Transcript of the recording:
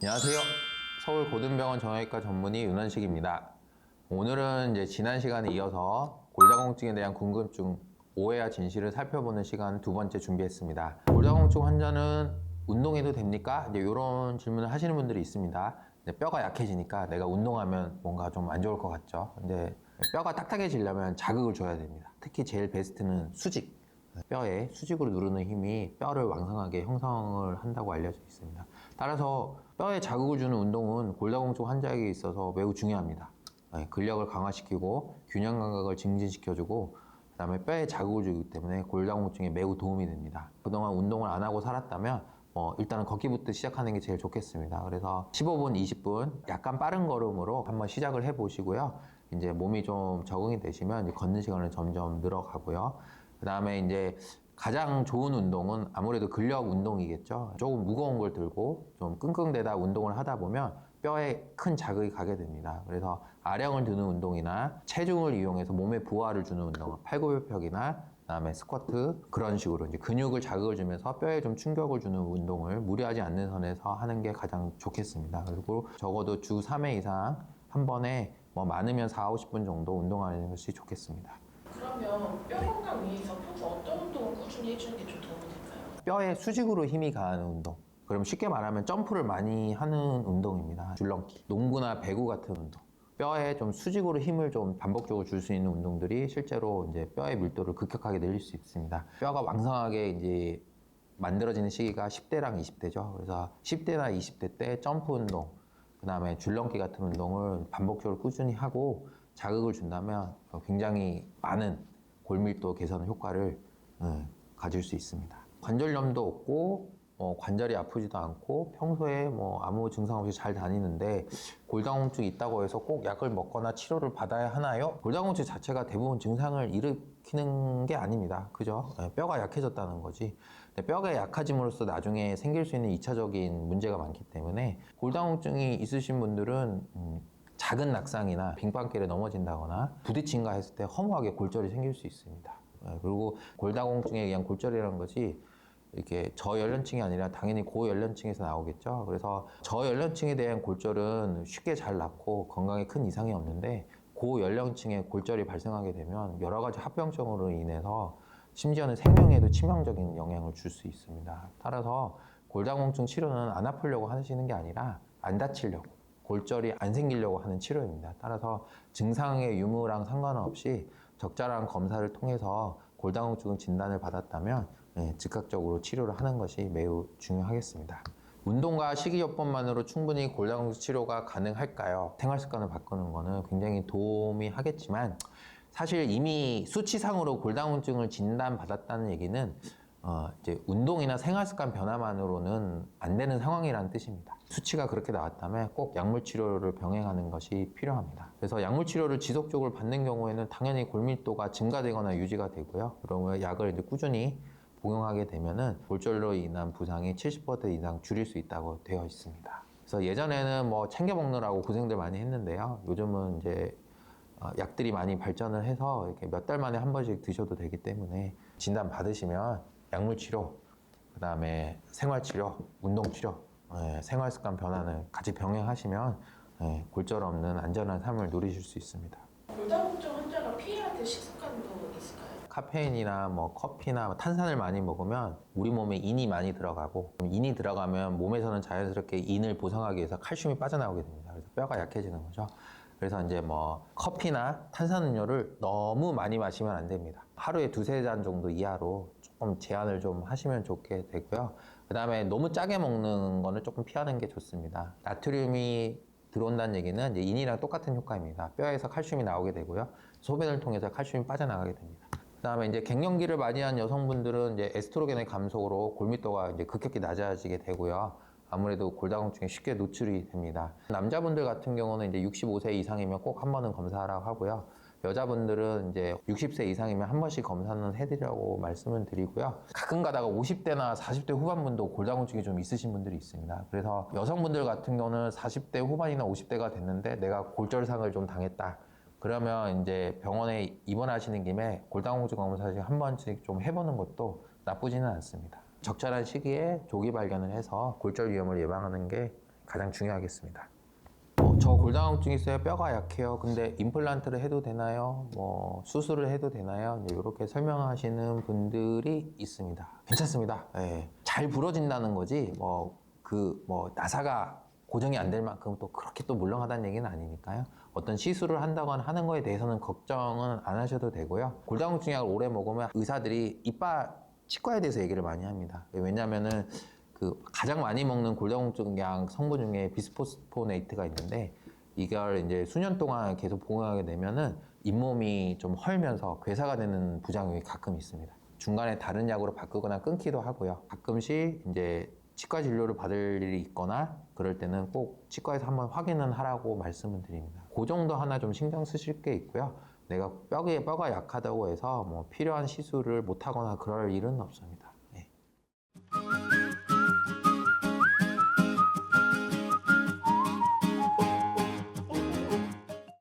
안녕하세요. 서울 고등병원 정형외과 전문의 윤원식입니다. 오늘은 이제 지난 시간에 이어서 골다공증에 대한 궁금증, 오해와 진실을 살펴보는 시간 두 번째 준비했습니다. 골다공증 환자는 운동해도 됩니까? 이제 이런 질문을 하시는 분들이 있습니다. 뼈가 약해지니까 내가 운동하면 뭔가 좀 안 좋을 것 같죠. 근데 뼈가 딱딱해지려면 자극을 줘야 됩니다. 특히 제일 베스트는 수직. 뼈에 수직으로 누르는 힘이 뼈를 왕성하게 형성을 한다고 알려져 있습니다. 따라서 뼈에 자극을 주는 운동은 골다공증 환자에게 있어서 매우 중요합니다. 네, 근력을 강화시키고 균형 감각을 증진시켜주고 그다음에 뼈에 자극을 주기 때문에 골다공증에 매우 도움이 됩니다. 그동안 운동을 안 하고 살았다면 뭐 일단은 걷기부터 시작하는 게 제일 좋겠습니다. 그래서 15분, 20분 약간 빠른 걸음으로 한번 시작을 해보시고요. 이제 몸이 좀 적응이 되시면 걷는 시간을 점점 늘어가고요. 그 다음에 이제 가장 좋은 운동은 아무래도 근력 운동이겠죠. 조금 무거운 걸 들고 좀 끙끙대다 운동을 하다 보면 뼈에 큰 자극이 가게 됩니다. 그래서 아령을 드는 운동이나 체중을 이용해서 몸에 부하를 주는 운동, 팔굽혀펴기나 그다음에 스쿼트 그런 식으로 이제 근육을 자극을 주면서 뼈에 좀 충격을 주는 운동을 무리하지 않는 선에서 하는 게 가장 좋겠습니다. 그리고 적어도 주 3회 이상 한 번에 뭐 많으면 4, 50분 정도 운동하는 것이 좋겠습니다. 뼈 건강 위해서 평소 어떤 운동을 꾸준히 해주는 게 좀 도움이 될까요? 뼈에 수직으로 힘이 가는 운동. 그럼 쉽게 말하면 점프를 많이 하는 운동입니다. 줄넘기, 농구나 배구 같은 운동. 뼈에 좀 수직으로 힘을 좀 반복적으로 줄 수 있는 운동들이 실제로 이제 뼈의 밀도를 급격하게 늘릴 수 있습니다. 뼈가 왕성하게 이제 만들어지는 시기가 10대랑 20대죠. 그래서 10대나 20대 때 점프 운동, 그 다음에 줄넘기 같은 운동을 반복적으로 꾸준히 하고 자극을 준다면 굉장히 많은 골밀도 개선 효과를 예, 가질 수 있습니다. 관절염도 없고 어, 관절이 아프지도 않고 평소에 뭐 아무 증상 없이 잘 다니는데 골다공증이 있다고 해서 꼭 약을 먹거나 치료를 받아야 하나요? 골다공증 자체가 대부분 증상을 일으키는 게 아닙니다. 그죠? 예, 뼈가 약해졌다는 거지. 뼈가 약해짐으로써 나중에 생길 수 있는 2차적인 문제가 많기 때문에 골다공증이 있으신 분들은 음, 작은 낙상이나 빙판길에 넘어진다거나 부딪힌가 했을 때 허무하게 골절이 생길 수 있습니다. 예, 그리고 골다공증에 의한 골절이라는 것이 이렇게 저연령층이 아니라 당연히 고연령층에서 나오겠죠. 그래서 저연령층에 대한 골절은 쉽게 잘 낫고 건강에 큰 이상이 없는데 고연령층에 골절이 발생하게 되면 여러 가지 합병증으로 인해서 심지어는 생명에도 치명적인 영향을 줄 수 있습니다. 따라서 골다공증 치료는 안 아프려고 하시는 게 아니라 안 다치려고 골절이 안 생기려고 하는 치료입니다. 따라서 증상의 유무랑 상관없이 적절한 검사를 통해서 골다공증 진단을 받았다면 네, 즉각적으로 치료를 하는 것이 매우 중요하겠습니다. 운동과 식이요법만으로 충분히 골다공증 치료가 가능할까요? 생활 습관을 바꾸는 것은 굉장히 도움이 하겠지만 사실 이미 수치상으로 골다공증을 진단받았다는 얘기는 어, 이제 운동이나 생활 습관 변화만으로는 안 되는 상황이라는 뜻입니다. 수치가 그렇게 나왔다면 꼭 약물 치료를 병행하는 것이 필요합니다. 그래서 약물 치료를 지속적으로 받는 경우에는 당연히 골밀도가 증가되거나 유지가 되고요. 그러면 약을 이제 꾸준히 복용하게 되면은 골절로 인한 부상이 70% 이상 줄일 수 있다고 되어 있습니다. 그래서 예전에는 뭐 챙겨 먹느라고 고생들 많이 했는데요. 요즘은 이제 어, 약들이 많이 발전을 해서 이렇게 몇 달 만에 한 번씩 드셔도 되기 때문에 진단 받으시면 약물 치료, 그 다음에 생활 치료, 운동 치료, 예, 생활 습관 변화는 같이 병행하시면 예, 골절 없는 안전한 삶을 누리실 수 있습니다. 골다공증 환자가 피해야 될 식습관도 있을까요? 카페인이나 뭐 커피나 뭐 탄산을 많이 먹으면 우리 몸에 인이 많이 들어가고 인이 들어가면 몸에서는 자연스럽게 인을 보상하기 위해서 칼슘이 빠져나오게 됩니다. 그래서 뼈가 약해지는 거죠. 그래서 이제 뭐 커피나 탄산음료를 너무 많이 마시면 안 됩니다. 하루에 두세 잔 정도 이하로 조금 제한을 좀 하시면 좋게 되고요. 그 다음에 너무 짜게 먹는 거는 조금 피하는 게 좋습니다. 나트륨이 들어온다는 얘기는 인이랑 똑같은 효과입니다. 뼈에서 칼슘이 나오게 되고요. 소변을 통해서 칼슘이 빠져나가게 됩니다. 그다음에 이제 갱년기를 많이 한 여성분들은 이제 에스트로겐의 감소로 골밀도가 이제 급격히 낮아지게 되고요. 아무래도 골다공증에 쉽게 노출이 됩니다. 남자분들 같은 경우는 이제 65세 이상이면 꼭 한 번은 검사하라고 하고요. 여자분들은 이제 60세 이상이면 한 번씩 검사는 해드리라고 말씀을 드리고요. 가끔 가다가 50대나 40대 후반분도 골다공증이 좀 있으신 분들이 있습니다. 그래서 여성분들 같은 경우는 40대 후반이나 50대가 됐는데 내가 골절상을 좀 당했다. 그러면 이제 병원에 입원하시는 김에 골다공증 검사를 한 번씩 좀 해보는 것도 나쁘지는 않습니다. 적절한 시기에 조기 발견을 해서 골절 위험을 예방하는 게 가장 중요하겠습니다. 어, 저 골다공증 있어요. 뼈가 약해요. 근데 임플란트를 해도 되나요? 뭐 수술을 해도 되나요? 이렇게 설명하시는 분들이 있습니다. 괜찮습니다. 예. 잘 부러진다는 거지. 뭐그뭐 나사가 고정이 안 될 만큼 또 그렇게 또 물렁하다는 얘기는 아니니까요. 어떤 시술을 한다거나 하는 거에 대해서는 걱정은 안 하셔도 되고요. 골다공증 약을 오래 먹으면 의사들이 이빨 치과에 대해서 얘기를 많이 합니다. 왜냐면은 그 가장 많이 먹는 골다공증 약 성분 중에 비스포스포네이트가 있는데 이걸 이제 수년 동안 계속 복용하게 되면은 잇몸이 좀 헐면서 괴사가 되는 부작용이 가끔 있습니다. 중간에 다른 약으로 바꾸거나 끊기도 하고요. 가끔씩 이제 치과 진료를 받을 일이 있거나 그럴 때는 꼭 치과에서 한번 확인은 하라고 말씀을 드립니다. 그 정도 하나 좀 신경 쓰실 게 있고요. 내가 뼈에 뼈가 약하다고 해서 뭐 필요한 시술을 못 하거나 그럴 일은 없습니다.